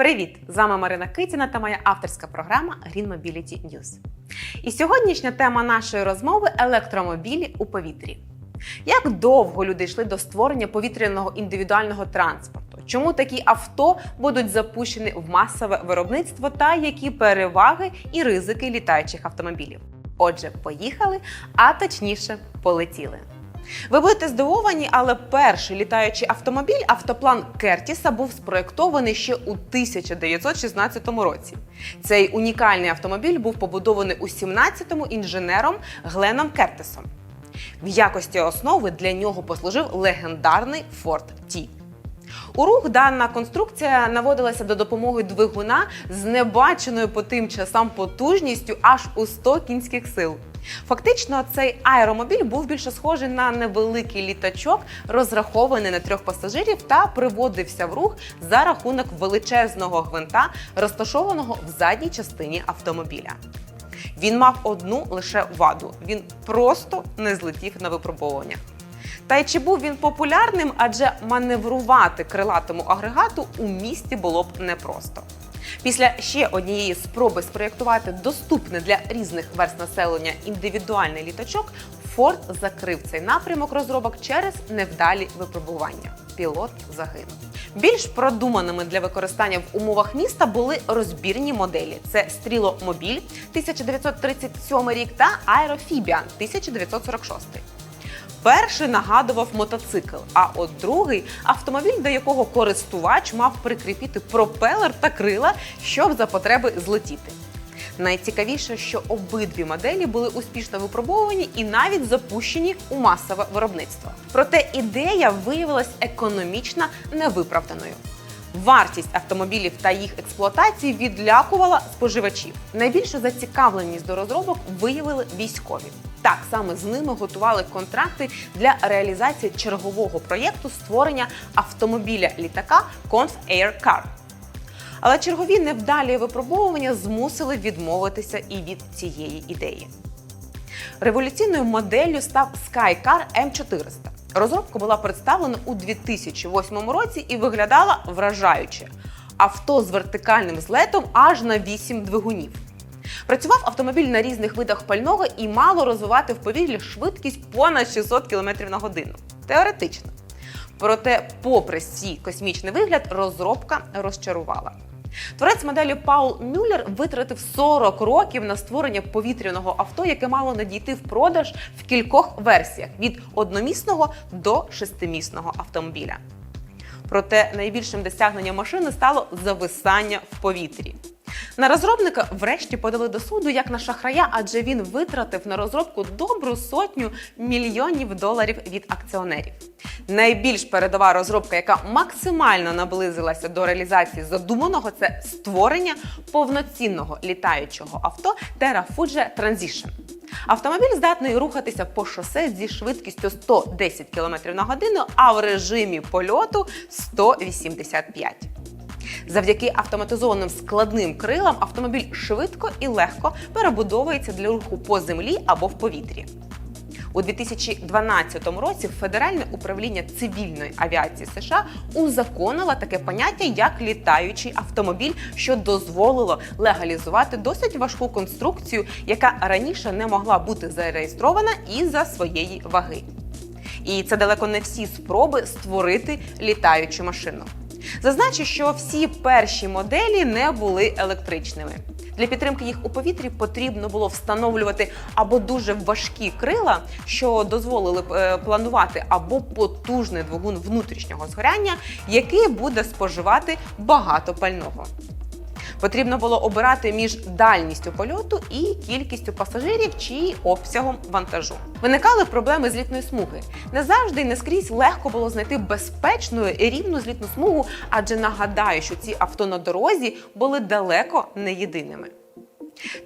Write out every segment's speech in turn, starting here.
Привіт! З вами Марина Китіна та моя авторська програма Green Mobility News. І сьогоднішня тема нашої розмови електромобілі у повітрі. Як довго люди йшли до створення повітряного індивідуального транспорту? Чому такі авто будуть запущені в масове виробництво та які переваги і ризики літаючих автомобілів? Отже, поїхали, а точніше, полетіли. Ви будете здивовані, але перший літаючий автомобіль, автоплан Кертіса, був спроєктований ще у 1916 році. Цей унікальний автомобіль був побудований у 17-му інженером Гленом Кертисом. В якості основи для нього послужив легендарний Ford T. У рух дана конструкція наводилася до допомоги двигуна з небаченою по тим часам потужністю аж у 100 кінських сил. Фактично, цей аеромобіль був більше схожий на невеликий літачок, розрахований на трьох пасажирів, та приводився в рух за рахунок величезного гвинта, розташованого в задній частині автомобіля. Він мав одну лише ваду: він просто не злетів на випробовуваннях. Та й чи був він популярним, адже маневрувати крилатому агрегату у місті було б непросто. Після ще однієї спроби спроєктувати доступний для різних верст населення індивідуальний літачок, Форд закрив цей напрямок розробок через невдалі випробування. Пілот загинув. Більш продуманими для використання в умовах міста були розбірні моделі: це стріломобіль 1937 рік та аерофібіан 1946. Перший нагадував мотоцикл, а от другий автомобіль, до якого користувач мав прикріпити пропелер та крила, щоб за потреби злетіти. Найцікавіше, що обидві моделі були успішно випробовані і навіть запущені у масове виробництво. Проте ідея виявилась економічно невиправданою. Вартість автомобілів та їх експлуатації відлякувала споживачів. Найбільшу зацікавленість до розробок виявили військові. Так саме з ними готували контракти для реалізації чергового проєкту створення автомобіля літака Conf Air Car. Але чергові невдалі випробовування змусили відмовитися і від цієї ідеї. Революційною моделлю став Skycar M400. Розробка була представлена у 2008 році і виглядала вражаюче. Авто з вертикальним злетом аж на 8 двигунів. Працював автомобіль на різних видах пального і мало розвивати в повітрі швидкість понад 600 км на годину. Теоретично. Проте, попри свій космічний вигляд, розробка розчарувала. Творець моделі Паул Мюллер витратив 40 років на створення повітряного авто, яке мало надійти в продаж в кількох версіях від одномісного до шестимісного автомобіля. Проте найбільшим досягненням машини стало зависання в повітрі. На розробника врешті подали до суду як на шахрая, адже він витратив на розробку добру сотню мільйонів доларів від акціонерів. Найбільш передова розробка, яка максимально наблизилася до реалізації задуманого, це створення повноцінного літаючого авто Terrafuge Transition. Автомобіль здатний рухатися по шосе зі швидкістю 110 км на годину, а в режимі польоту 185 Завдяки автоматизованим складним крилам автомобіль швидко і легко перебудовується для руху по землі або в повітрі. У 2012 році Федеральне управління цивільної авіації США узаконило таке поняття як літаючий автомобіль, що дозволило легалізувати досить важку конструкцію, яка раніше не могла бути зареєстрована із-за своєї ваги. І це далеко не всі спроби створити літаючу машину. Зазначу, що всі перші моделі не були електричними. Для підтримки їх у повітрі потрібно було встановлювати або дуже важкі крила, що дозволили б планувати, або потужний двигун внутрішнього згоряння, який буде споживати багато пального. Потрібно було обирати між дальністю польоту і кількістю пасажирів чи обсягом вантажу. Виникали проблеми злітної смуги. Не завжди і не скрізь легко було знайти безпечну і рівну злітну смугу, адже нагадаю, що ці авто на дорозі були далеко не єдиними.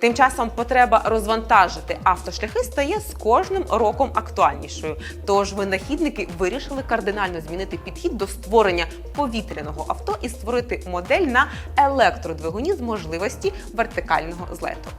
Тим часом потреба розвантажити автошляхи стає з кожним роком актуальнішою. Тож винахідники вирішили кардинально змінити підхід до створення повітряного авто і створити модель на електродвигуні з можливості вертикального злету.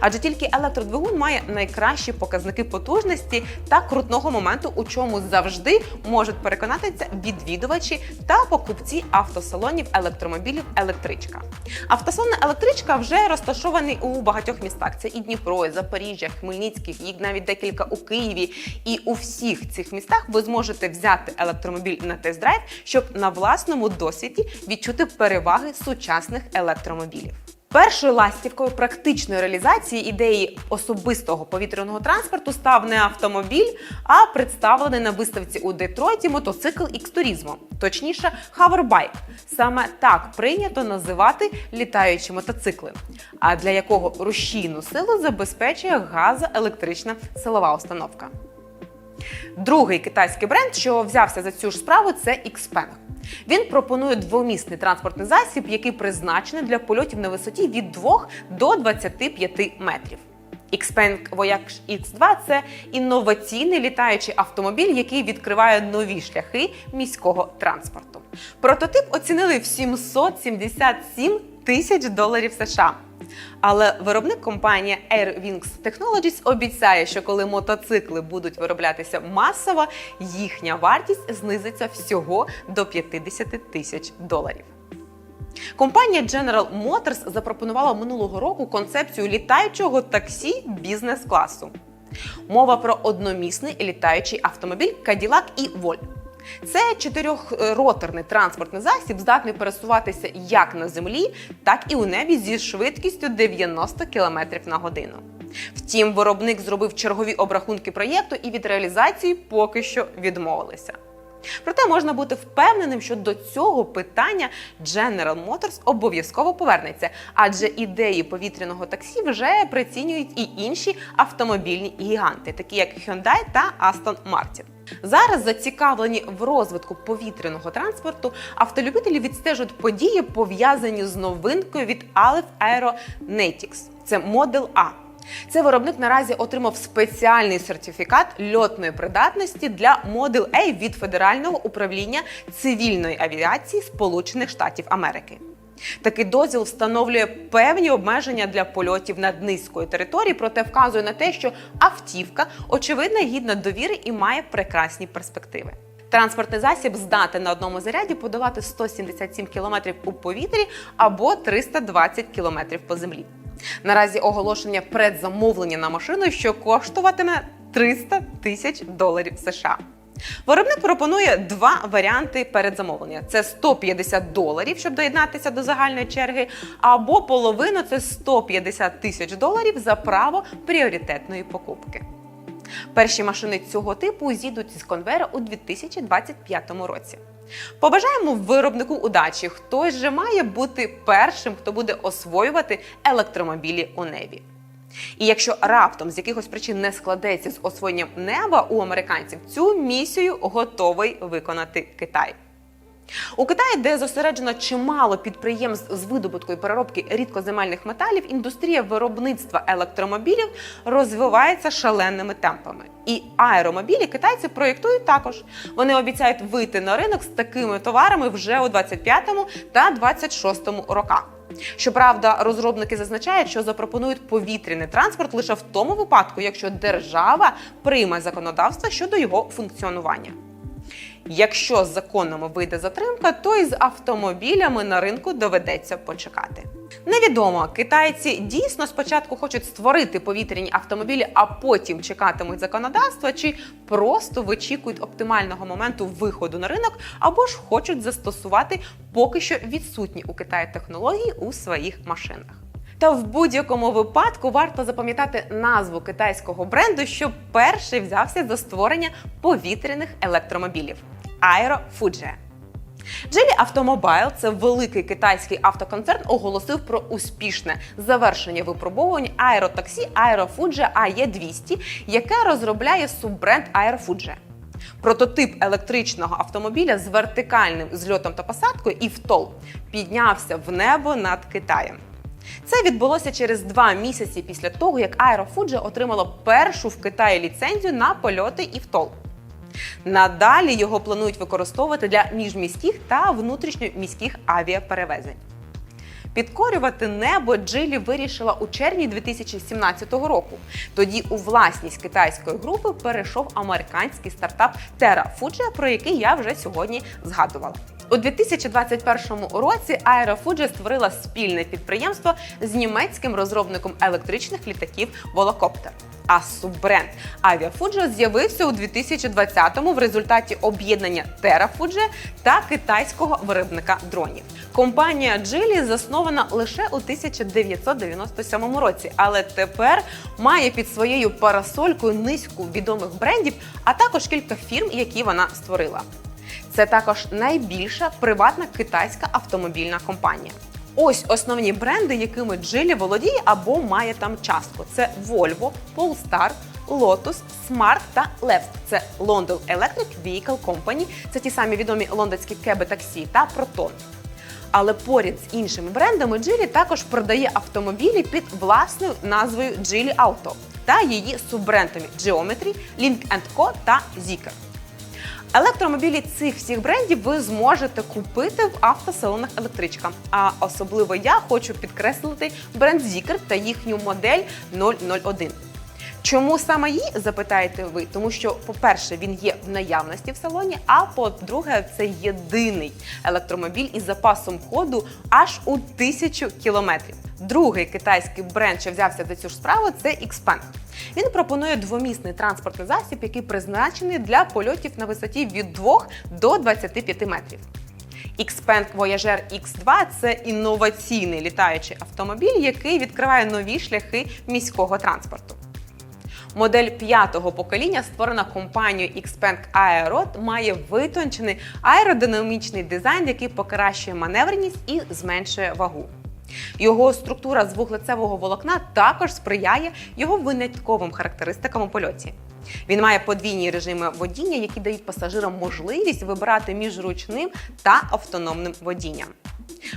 Адже тільки електродвигун має найкращі показники потужності та крутного моменту, у чому завжди можуть переконатися відвідувачі та покупці автосалонів електромобілів електричка. Автосалон електричка вже розташований у багатьох містах. Це і Дніпро, і Запоріжжя, Хмельницький, їх навіть декілька у Києві. І у всіх цих містах ви зможете взяти електромобіль на тест-драйв, щоб на власному досвіді відчути переваги сучасних електромобілів. Першою ластівкою практичної реалізації ідеї особистого повітряного транспорту став не автомобіль, а представлений на виставці у Детройті мотоцикл X-Turismo, точніше, Hoverbike. Саме так прийнято називати літаючі мотоцикли, а для якого рушійну силу забезпечує газоелектрична силова установка. Другий китайський бренд, що взявся за цю ж справу, це Xpeng. Він пропонує двомісний транспортний засіб, який призначений для польотів на висоті від 2 до 25 метрів. Xpeng Voyage X2 – це інноваційний літаючий автомобіль, який відкриває нові шляхи міського транспорту. Прототип оцінили в 777 тисяч доларів США. Але виробник компанія Air Wings Technologies обіцяє, що коли мотоцикли будуть вироблятися масово, їхня вартість знизиться всього до 50 тисяч доларів. Компанія General Motors запропонувала минулого року концепцію літаючого таксі бізнес-класу. Мова про одномісний літаючий автомобіль Cadillac і Volt. Це чотирьохроторний транспортний засіб, здатний пересуватися як на землі, так і у небі зі швидкістю 90 км на годину. Втім, виробник зробив чергові обрахунки проєкту і від реалізації поки що відмовилися. Проте можна бути впевненим, що до цього питання General Motors обов'язково повернеться, адже ідеї повітряного таксі вже прицінюють і інші автомобільні гіганти, такі як Hyundai та Aston Martin. Зараз зацікавлені в розвитку повітряного транспорту, автолюбителі відстежують події, пов'язані з новинкою від Aleph Aeronautics. Це Model A. Це виробник наразі отримав спеціальний сертифікат льотної придатності для Model A від Федерального управління цивільної авіації Сполучених Штатів Америки. Такий дозвіл встановлює певні обмеження для польотів над низькою територією, проте вказує на те, що автівка очевидно гідна довіри і має прекрасні перспективи. Транспортний засіб здатен на одному заряді подавати 177 км у повітрі або 320 км по землі. Наразі оголошення предзамовлення на машину, що коштуватиме 300 тисяч доларів США. Виробник пропонує два варіанти передзамовлення: це 150 доларів, щоб доєднатися до загальної черги, або половину це 150 тисяч доларів за право пріоритетної покупки. Перші машини цього типу зійдуть з конвейера у 2025 році. Побажаємо виробнику удачі. Хтось же має бути першим, хто буде освоювати електромобілі у небі. І якщо раптом з якихось причин не складеться з освоєнням неба у американців, цю місію готовий виконати Китай. У Китаї, де зосереджено чимало підприємств з видобутку і переробки рідкоземельних металів, індустрія виробництва електромобілів розвивається шаленими темпами. І аеромобілі китайці проєктують також. Вони обіцяють вийти на ринок з такими товарами вже у 25-му та 26-му роках. Щоправда, розробники зазначають, що запропонують повітряний транспорт лише в тому випадку, якщо держава прийме законодавство щодо його функціонування. Якщо з законами вийде затримка, то і з автомобілями на ринку доведеться почекати. Невідомо, китайці дійсно спочатку хочуть створити повітряні автомобілі, а потім чекатимуть законодавства, чи просто вичікують оптимального моменту виходу на ринок, або ж хочуть застосувати поки що відсутні у Китаї технології у своїх машинах. Та в будь-якому випадку варто запам'ятати назву китайського бренду, що перший взявся за створення повітряних електромобілів Aero Fuji. Geely Automobile, це великий китайський автоконцерн, оголосив про успішне завершення випробовувань аеротаксі Aero Fuji AE200, яке розробляє суббренд Aero Fuji. Прототип електричного автомобіля з вертикальним зльотом та посадкою і втол піднявся в небо над Китаєм. Це відбулося через два місяці після того, як Аерофуджа отримала першу в Китаї ліцензію на польоти і втол. Надалі його планують використовувати для міжміських та внутрішньоміських авіаперевезень. Підкорювати небо Джилі вирішила у червні 2017 року. Тоді у власність китайської групи перейшов американський стартап Terra Fuji, про який я вже сьогодні згадувала. У 2021 році Fuji створила спільне підприємство з німецьким розробником електричних літаків Volocopter. А суббренд Fuji з'явився у 2020-му в результаті об'єднання Fuji та китайського виробника дронів. Компанія Geely заснована лише у 1997 році, але тепер має під своєю парасолькою низку відомих брендів, а також кілька фірм, які вона створила. Це також найбільша приватна китайська автомобільна компанія. Ось основні бренди, якими Джилі володіє або має там частку: це Volvo, Polestar, Lotus, Smart та Levs. Це London Electric Vehicle Company, це ті самі відомі лондонські кеби таксі та Proton. Але поряд з іншими брендами Geely також продає автомобілі під власною назвою Geely Auto та її суббрендами Geometry, Link Co та Zeekr. Електромобілі цих всіх брендів ви зможете купити в автосалонах електричка. А особливо я хочу підкреслити бренд Зікер та їхню модель 001. Чому саме її запитаєте ви? Тому що, по-перше, він є в наявності в салоні. А по-друге, це єдиний електромобіль із запасом ходу аж у тисячу кілометрів. Другий китайський бренд, що взявся за цю ж справу, це Xpeng. Він пропонує двомісний транспортний засіб, який призначений для польотів на висоті від 2 до 25 метрів. Xpeng Voyager X2 – це інноваційний літаючий автомобіль, який відкриває нові шляхи міського транспорту. Модель п'ятого покоління, створена компанією Xpeng Aerod, має витончений аеродинамічний дизайн, який покращує маневреність і зменшує вагу. Його структура з вуглецевого волокна також сприяє його винятковим характеристикам у польоті. Він має подвійні режими водіння, які дають пасажирам можливість вибирати між ручним та автономним водінням.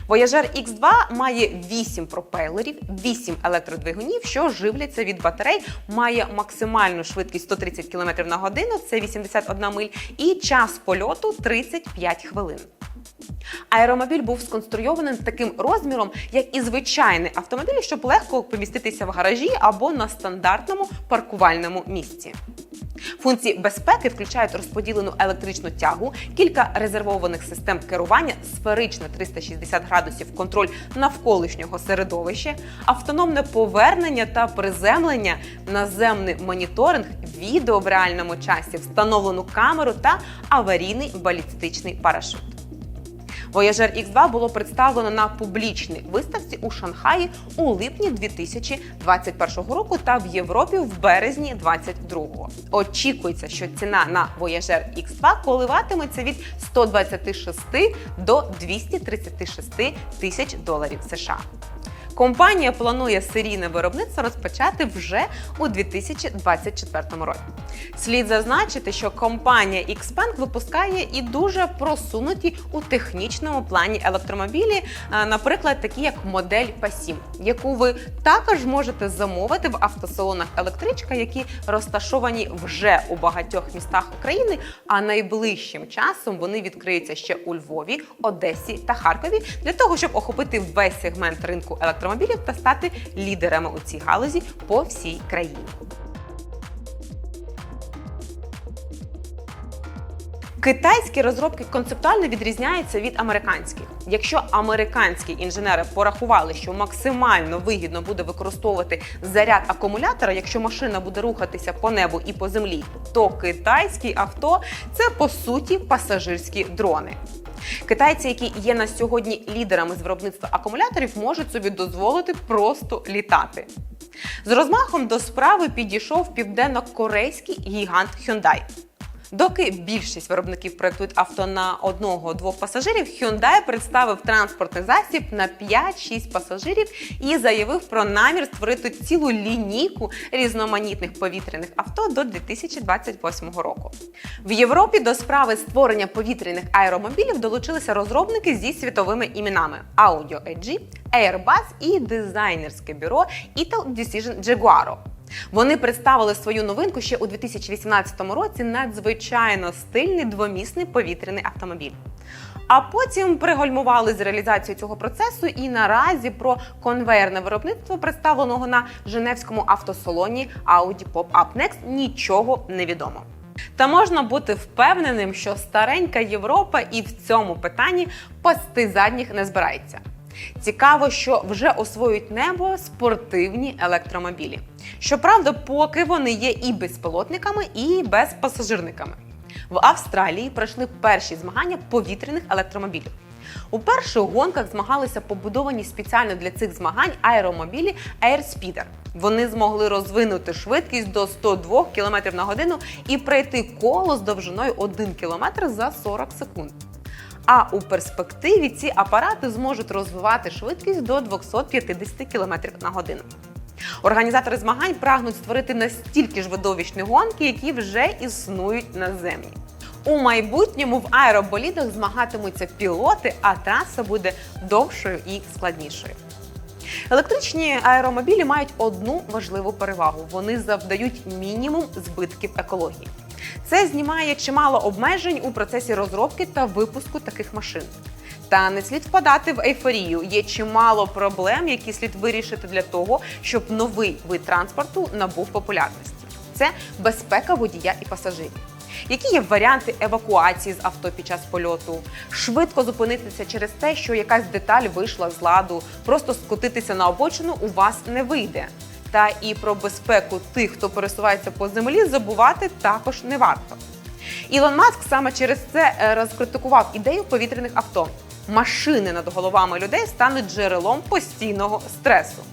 Voyager X2 має 8 пропелерів, 8 електродвигунів, що живляться від батарей, має максимальну швидкість 130 км на годину, це 81 миль, і час польоту 35 хвилин. Аеромобіль був сконструйований таким розміром, як і звичайний автомобіль, щоб легко поміститися в гаражі або на стандартному паркувальному місці. Функції безпеки включають розподілену електричну тягу, кілька резервованих систем керування, сферично 360 градусів контроль навколишнього середовища, автономне повернення та приземлення, наземний моніторинг, відео в реальному часі, встановлену камеру та аварійний балістичний парашут. Voyager X2 було представлено на публічній виставці у Шанхаї у липні 2021 року та в Європі в березні 2022. Очікується, що ціна на Voyager X2 коливатиметься від 126 до 236 тисяч доларів США. Компанія планує серійне виробництво розпочати вже у 2024 році. Слід зазначити, що компанія Xpeng випускає і дуже просунуті у технічному плані електромобілі, е, наприклад, такі як модель P7, яку ви також можете замовити в автосалонах електричка, які розташовані вже у багатьох містах України. А найближчим часом вони відкриються ще у Львові, Одесі та Харкові для того, щоб охопити весь сегмент ринку електромобілів та стати лідерами у цій галузі по всій країні. Китайські розробки концептуально відрізняються від американських. Якщо американські інженери порахували, що максимально вигідно буде використовувати заряд акумулятора, якщо машина буде рухатися по небу і по землі, то китайські авто це по суті пасажирські дрони. Китайці, які є на сьогодні лідерами з виробництва акумуляторів, можуть собі дозволити просто літати. З розмахом до справи підійшов південно-корейський гігант Hyundai. Доки більшість виробників проєктують авто на одного-двох пасажирів, Hyundai представив транспортний засіб на 5-6 пасажирів і заявив про намір створити цілу лінійку різноманітних повітряних авто до 2028 року. В Європі до справи створення повітряних аеромобілів долучилися розробники зі світовими іменами Audio AG, Airbus і дизайнерське бюро Ital Decision Jaguaro. Вони представили свою новинку ще у 2018 році надзвичайно стильний двомісний повітряний автомобіль. А потім пригальмували з реалізацією цього процесу, і наразі про конвейерне виробництво, представленого на Женевському автосалоні Audi Pop-Up Next, нічого не відомо. Та можна бути впевненим, що старенька Європа і в цьому питанні пасти задніх не збирається. Цікаво, що вже освоюють небо спортивні електромобілі. Щоправда, поки вони є і безпілотниками, і безпасажирниками. В Австралії пройшли перші змагання повітряних електромобілів. У перших гонках змагалися побудовані спеціально для цих змагань аеромобілі Airspeeder. Вони змогли розвинути швидкість до 102 км на годину і пройти коло з довжиною 1 км за 40 секунд. А у перспективі ці апарати зможуть розвивати швидкість до 250 км на годину. Організатори змагань прагнуть створити настільки ж видовищні гонки, які вже існують на землі. У майбутньому в аероболідах змагатимуться пілоти, а траса буде довшою і складнішою. Електричні аеромобілі мають одну важливу перевагу: вони завдають мінімум збитків екології. Це знімає чимало обмежень у процесі розробки та випуску таких машин. Та не слід впадати в ейфорію. Є чимало проблем, які слід вирішити для того, щоб новий вид транспорту набув популярності. Це безпека водія і пасажирів. Які є варіанти евакуації з авто під час польоту? Швидко зупинитися через те, що якась деталь вийшла з ладу, просто скотитися на обочину у вас не вийде. Та і про безпеку тих, хто пересувається по землі, забувати також не варто. Ілон Маск саме через це е, розкритикував ідею повітряних авто. Машини над головами людей стануть джерелом постійного стресу.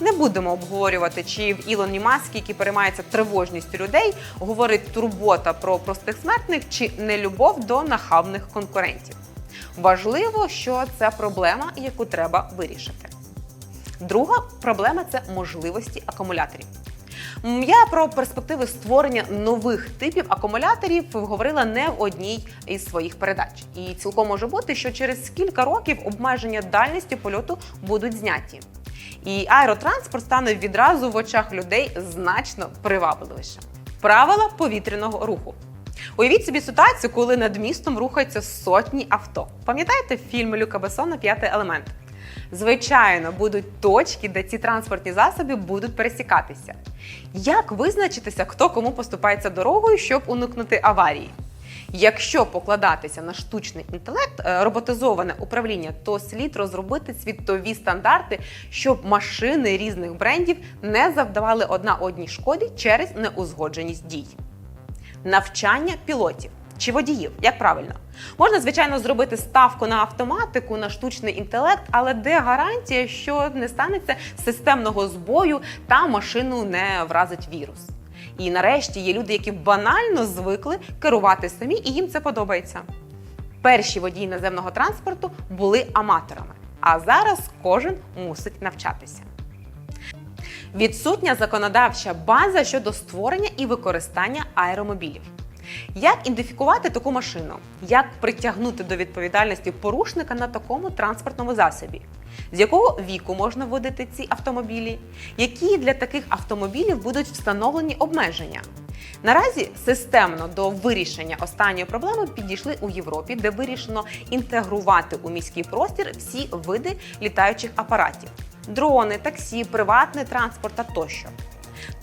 Не будемо обговорювати, чи в Ілоні Маскі, який переймається тривожністю людей, говорить турбота про простих смертних чи нелюбов до нахабних конкурентів. Важливо, що це проблема, яку треба вирішити. Друга проблема це можливості акумуляторів. Я про перспективи створення нових типів акумуляторів говорила не в одній із своїх передач. І цілком може бути, що через кілька років обмеження дальності польоту будуть зняті. І аеротранспорт стане відразу в очах людей значно привабливішим. Правила повітряного руху. Уявіть собі ситуацію, коли над містом рухаються сотні авто. Пам'ятаєте фільм Люка Бессона П'ятий елемент? Звичайно, будуть точки, де ці транспортні засоби будуть пересікатися. Як визначитися, хто кому поступається дорогою, щоб уникнути аварії? Якщо покладатися на штучний інтелект, е, роботизоване управління, то слід розробити світові стандарти, щоб машини різних брендів не завдавали одна одній шкоді через неузгодженість дій навчання пілотів чи водіїв, як правильно. Можна, звичайно, зробити ставку на автоматику, на штучний інтелект, але де гарантія, що не станеться системного збою та машину не вразить вірус? І нарешті є люди, які банально звикли керувати самі, і їм це подобається. Перші водії наземного транспорту були аматорами, а зараз кожен мусить навчатися. Відсутня законодавча база щодо створення і використання аеромобілів. Як ідентифікувати таку машину? Як притягнути до відповідальності порушника на такому транспортному засобі? З якого віку можна водити ці автомобілі? Які для таких автомобілів будуть встановлені обмеження? Наразі системно до вирішення останньої проблеми підійшли у Європі, де вирішено інтегрувати у міський простір всі види літаючих апаратів: дрони, таксі, приватний транспорт та тощо.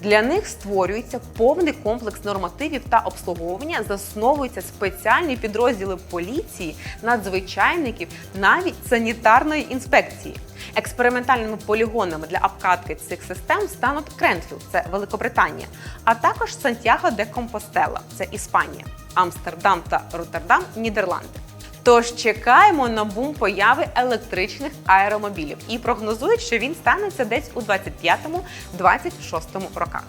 Для них створюється повний комплекс нормативів та обслуговування, засновуються спеціальні підрозділи поліції, надзвичайників, навіть санітарної інспекції. Експериментальними полігонами для обкатки цих систем стануть Кренфілд, це Великобританія, а також Сантьяго де Компостела, це Іспанія, Амстердам та Роттердам, Нідерланди. Тож чекаємо на бум появи електричних аеромобілів і прогнозують, що він станеться десь у 25-26 роках.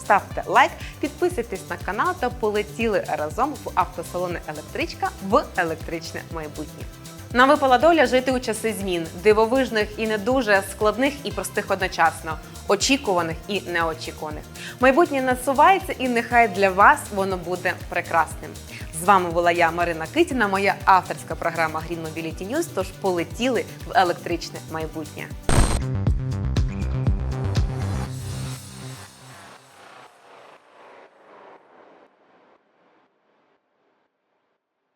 Ставте лайк, підписуйтесь на канал та полетіли разом в автосалони електричка в електричне майбутнє. Нам випала доля жити у часи змін, дивовижних і не дуже складних і простих одночасно, очікуваних і неочікуваних. Майбутнє насувається, і нехай для вас воно буде прекрасним. З вами була я, Марина Китіна, моя авторська програма Green Mobility News, Тож полетіли в електричне майбутнє.